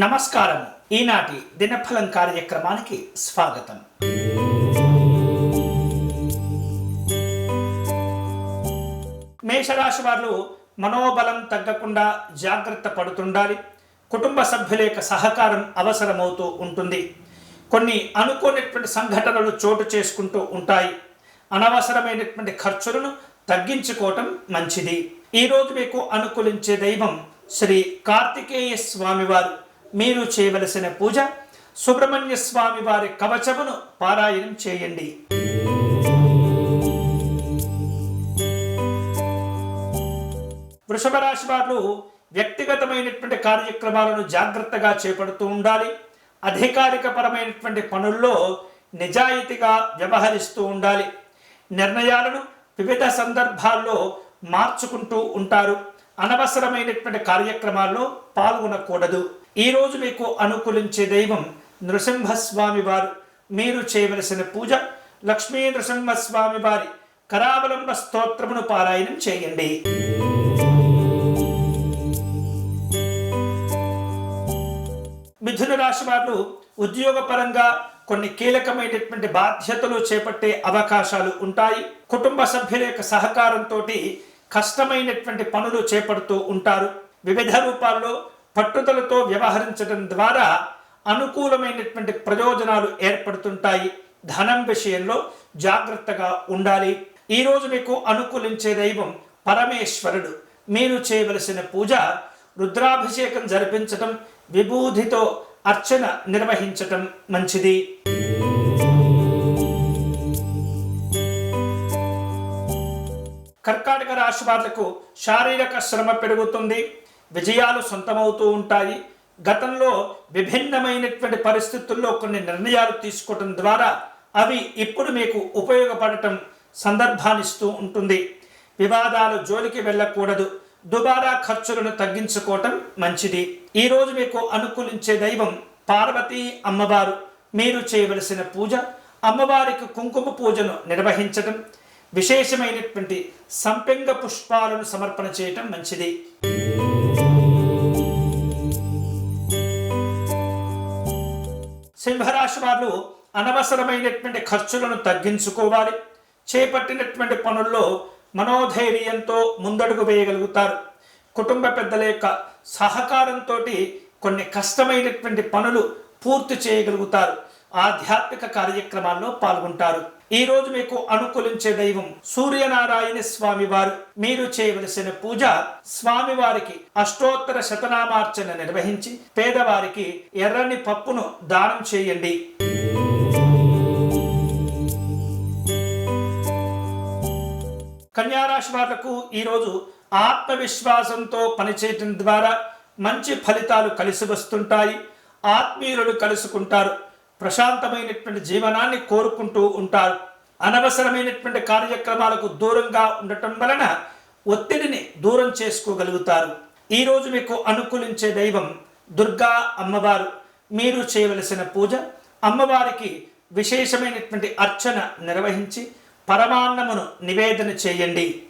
నమస్కారం ఈనాటి దినఫలం కార్యక్రమానికి స్వాగతం. మేషరాశి వారు మనోబలం తగ్గకుండా జాగ్రత్త పడుతుండాలి. కుటుంబ సభ్యుల యొక్క సహకారం అవసరమవుతూ ఉంటుంది. కొన్ని అనుకోనటువంటి సంఘటనలు చోటు చేసుకుంటూ ఉంటాయి. అనవసరమైనటువంటి ఖర్చులను తగ్గించుకోవటం మంచిది. ఈరోజు మీకు అనుకూలించే దైవం శ్రీ కార్తికేయ స్వామివారు మీరు చేయవలసిన పూజ సుబ్రహ్మణ్య స్వామి వారి కవచమును పారాయణం చేయండి. వృషభ రాశి వారు వ్యక్తిగతమైనటువంటి కార్యక్రమాలను జాగ్రత్తగా చేపడుతూ ఉండాలి. అధికారిక పరమైనటువంటి పనుల్లో నిజాయితీగా వ్యవహరిస్తూ ఉండాలి. నిర్ణయాలను వివిధ సందర్భాల్లో మార్చుకుంటూ ఉంటారు. అనవసరమైనటువంటి కార్యక్రమాల్లో పాల్గొనకూడదు. ఈరోజు మీకు అనుకూలించే దైవం నృసింహస్వామి వారు. మీరు చేయవలసిన పూజ లక్ష్మీ నృసింహస్వామి వారి కరావలంబ స్తోత్రమును పారాయణం చేయండి. మిథున రాశి వారు ఉద్యోగపరంగా కొన్ని కీలకమైనటువంటి బాధ్యతలు చేపట్టే అవకాశాలు ఉంటాయి. కుటుంబ సభ్యుల యొక్క సహకారంతో కష్టమైనటువంటి పనులు చేపడుతూ ఉంటారు. వివిధ రూపాల్లో పట్టుదలతో వ్యవహరించడం ద్వారా అనుకూలమైనటువంటి ప్రయోజనాలు ఏర్పడుతుంటాయి. ధనం విషయంలో జాగ్రత్తగా ఉండాలి. ఈరోజు మీకు అనుకూలించే దైవం పరమేశ్వరుడు. మీరు చేయవలసిన పూజ రుద్రాభిషేకం జరిపించటం విభూధితో అర్చన నిర్వహించటం మంచిది. కర్కాటక రాశి వాళ్ళకు శారీరక శ్రమ పెరుగుతుంది. విజయాలు సొంతమవుతూ ఉంటాయి. గతంలో విభిన్నమైనటువంటి పరిస్థితుల్లో కొన్ని నిర్ణయాలు తీసుకోవటం ద్వారా అవి ఇప్పుడు మీకు ఉపయోగపడటం సందర్భాన్నిస్తూ ఉంటుంది. వివాదాలు జోలికి వెళ్ళకూడదు. దుబారా ఖర్చులను తగ్గించుకోవటం మంచిది. ఈరోజు మీకు అనుకూలించే దైవం పార్వతీ అమ్మవారు. మీరు చేయవలసిన పూజ అమ్మవారికి కుంకుమ పూజను నిర్వహించటం విశేషమైనటువంటి సంపెంగ పుష్పాలను సమర్పణ చేయటం మంచిది. సింహరాశి వారు అనవసరమైనటువంటి ఖర్చులను తగ్గించుకోవాలి. చేపట్టినటువంటి పనుల్లో మనోధైర్యంతో ముందడుగు వేయగలుగుతారు. కుటుంబ పెద్దల యొక్క సహకారంతో కొన్ని కష్టమైనటువంటి పనులు పూర్తి చేయగలుగుతారు. ఆధ్యాత్మిక కార్యక్రమాల్లో పాల్గొంటారు. ఈ రోజు మీకు అనుకూలించే దైవం సూర్యనారాయణ స్వామి వారు మీరు చేయవలసిన పూజ స్వామివారికి అష్టోత్తర శతనామార్చన నిర్వహించి పేదవారికి ఎర్రని పప్పును దానం చేయండి. కన్యారాశి వాళ్ళకు ఈరోజు ఆత్మవిశ్వాసంతో పనిచేయటం ద్వారా మంచి ఫలితాలు కలిసి వస్తుంటాయి. ఆత్మీయులు కలుసుకుంటారు. ప్రశాంతమైనటువంటి జీవనాన్ని కోరుకుంటూ ఉంటారు. అనవసరమైనటువంటి కార్యక్రమాలకు దూరంగా ఉండటం వలన ఒత్తిడిని దూరం చేసుకోగలుగుతారు. ఈరోజు మీకు అనుకూలించే దైవం దుర్గా అమ్మవారు. మీరు చేయవలసిన పూజ అమ్మవారికి విశేషమైనటువంటి అర్చన నిర్వహించి పరమాన్నమును నివేదన చేయండి.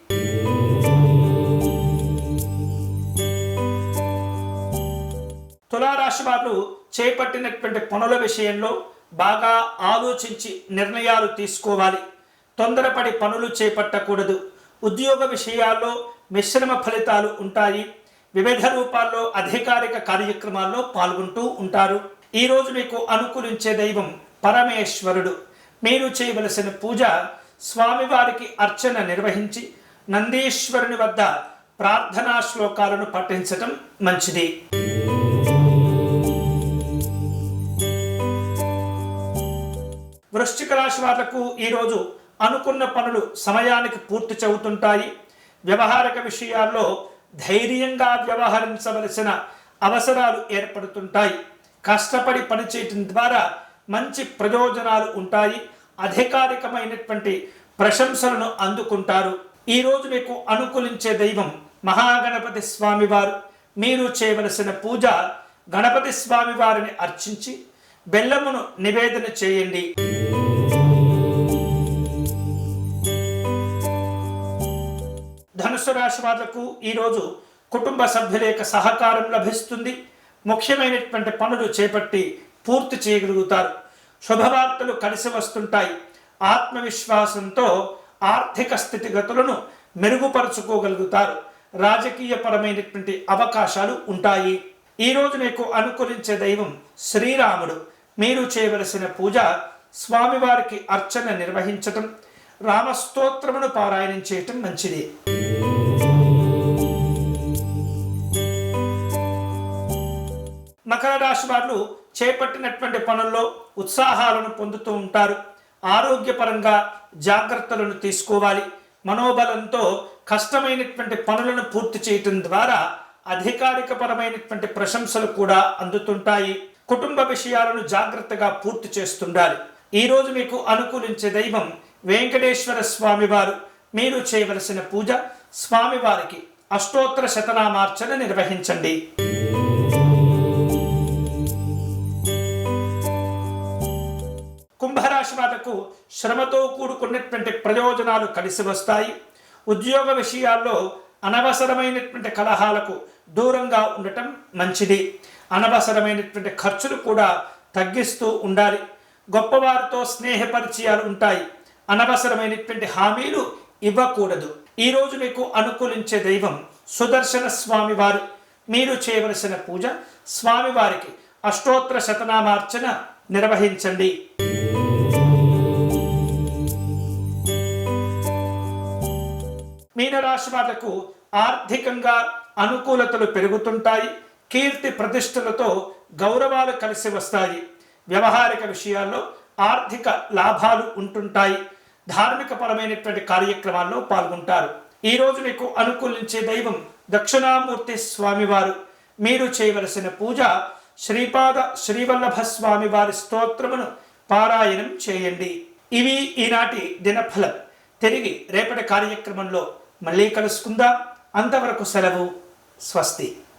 తులారాశి వారు చేపట్టినటువంటి పనుల విషయంలో బాగా ఆలోచించి నిర్ణయాలు తీసుకోవాలి. తొందరపడి పనులు చేపట్టకూడదు. ఉద్యోగ విషయాల్లో మిశ్రమ ఫలితాలు ఉంటాయి. వివిధ రూపాల్లో అధికారిక కార్యక్రమాల్లో పాల్గొంటూ ఉంటారు. ఈరోజు మీకు అనుకూలించే దైవం పరమేశ్వరుడు. మీరు చేయవలసిన పూజ స్వామివారికి అర్చన నిర్వహించి నందీశ్వరుని వద్ద ప్రార్థనా శ్లోకాలను పఠించటం మంచిది. వృశ్చిక రాశి వాళ్ళకు ఈరోజు అనుకున్న పనులు సమయానికి పూర్తి చెబుతుంటాయి వ్యవహారక విషయాల్లో ధైర్యంగా వ్యవహరించవలసిన అవసరాలు ఏర్పడుతుంటాయి. కష్టపడి పనిచేయటం ద్వారా మంచి ప్రయోజనాలు ఉంటాయి. అధికారికమైనటువంటి ప్రశంసలను అందుకుంటారు. ఈరోజు మీకు అనుకూలించే దైవం మహాగణపతి స్వామివారు. మీరు చేయవలసిన పూజ గణపతి స్వామి వారిని అర్చించి బెల్లమును నివేదన చేయండి. ధనుసు రాశి వాళ్ళకు ఈరోజు కుటుంబ సభ్యుల యొక్క సహకారం లభిస్తుంది. ముఖ్యమైనటువంటి పనులు చేపట్టి పూర్తి చేయగలుగుతారు. శుభవార్తలు కలిసి వస్తుంటాయి. ఆత్మవిశ్వాసంతో ఆర్థిక స్థితిగతులను మెరుగుపరుచుకోగలుగుతారు. రాజకీయ పరమైనటువంటి అవకాశాలు ఉంటాయి. ఈరోజు మీకు అనుకూలించే దైవం శ్రీరాముడు. మీరు చేయవలసిన పూజ స్వామివారికి అర్చన నిర్వహించటం రామస్తోత్రమును పారాయణం చేయటం మంచిది. మకర రాశి వారు చేపట్టినటువంటి పనుల్లో ఉత్సాహాలను పొందుతూ ఉంటారు. ఆరోగ్యపరంగా జాగ్రత్తలను తీసుకోవాలి. మనోబలంతో కష్టమైనటువంటి పనులను పూర్తి చేయటం ద్వారా అధికారికపరమైనటువంటి ప్రశంసలు కూడా అందుతుంటాయి. కుటుంబ విషయాలను జాగ్రత్తగా పూర్తి చేస్తుండాలి. ఈరోజు మీకు అనుకూలించే దైవం వెంకటేశ్వర స్వామివారు. మీరు చేయవలసిన పూజ స్వామివారికి అష్టోత్తర శతనామార్చన నిర్వహించండి. కుంభరాశి వాళ్ళకు శ్రమతో కూడుకున్నటువంటి ప్రయోజనాలు కలిసి వస్తాయి. ఉద్యోగ విషయాల్లో అనవసరమైనటువంటి కలహాలకు దూరంగా ఉండటం మంచిది. అనవసరమైనటువంటి ఖర్చులు కూడా తగ్గిస్తూ ఉండాలి. గొప్పవారితో స్నేహ పరిచయాలు ఉంటాయి. అనవసరమైనటువంటి హామీలు ఇవ్వకూడదు. ఈరోజు మీకు అనుకూలించే దైవం సుదర్శన స్వామివారు. మీరు చేయవలసిన పూజ స్వామివారికి అష్టోత్తర శతనామార్చన నిర్వహించండి. మీనరాశి వాళ్ళకు ఆర్థికంగా అనుకూలతలు పెరుగుతుంటాయి కీర్తి ప్రతిష్టలతో గౌరవాలు కలిసి వస్తాయి. వ్యవహారిక విషయాల్లో ఆర్థిక లాభాలు ఉంటుంటాయి. ధార్మిక పరమైనటువంటి కార్యక్రమాల్లో పాల్గొంటారు. ఈ రోజు మీకు అనుకూలించే దైవం దక్షిణామూర్తి స్వామివారు. మీరు చేయవలసిన పూజ శ్రీపాద శ్రీవల్లభ స్వామి వారి స్తోత్రమును పారాయణం చేయండి. ఇవి ఈనాటి దినఫలం. తిరిగి రేపటి కార్యక్రమంలో మళ్ళీ కలుసుకుందాం. అంతవరకు సెలవు. స్వస్తి.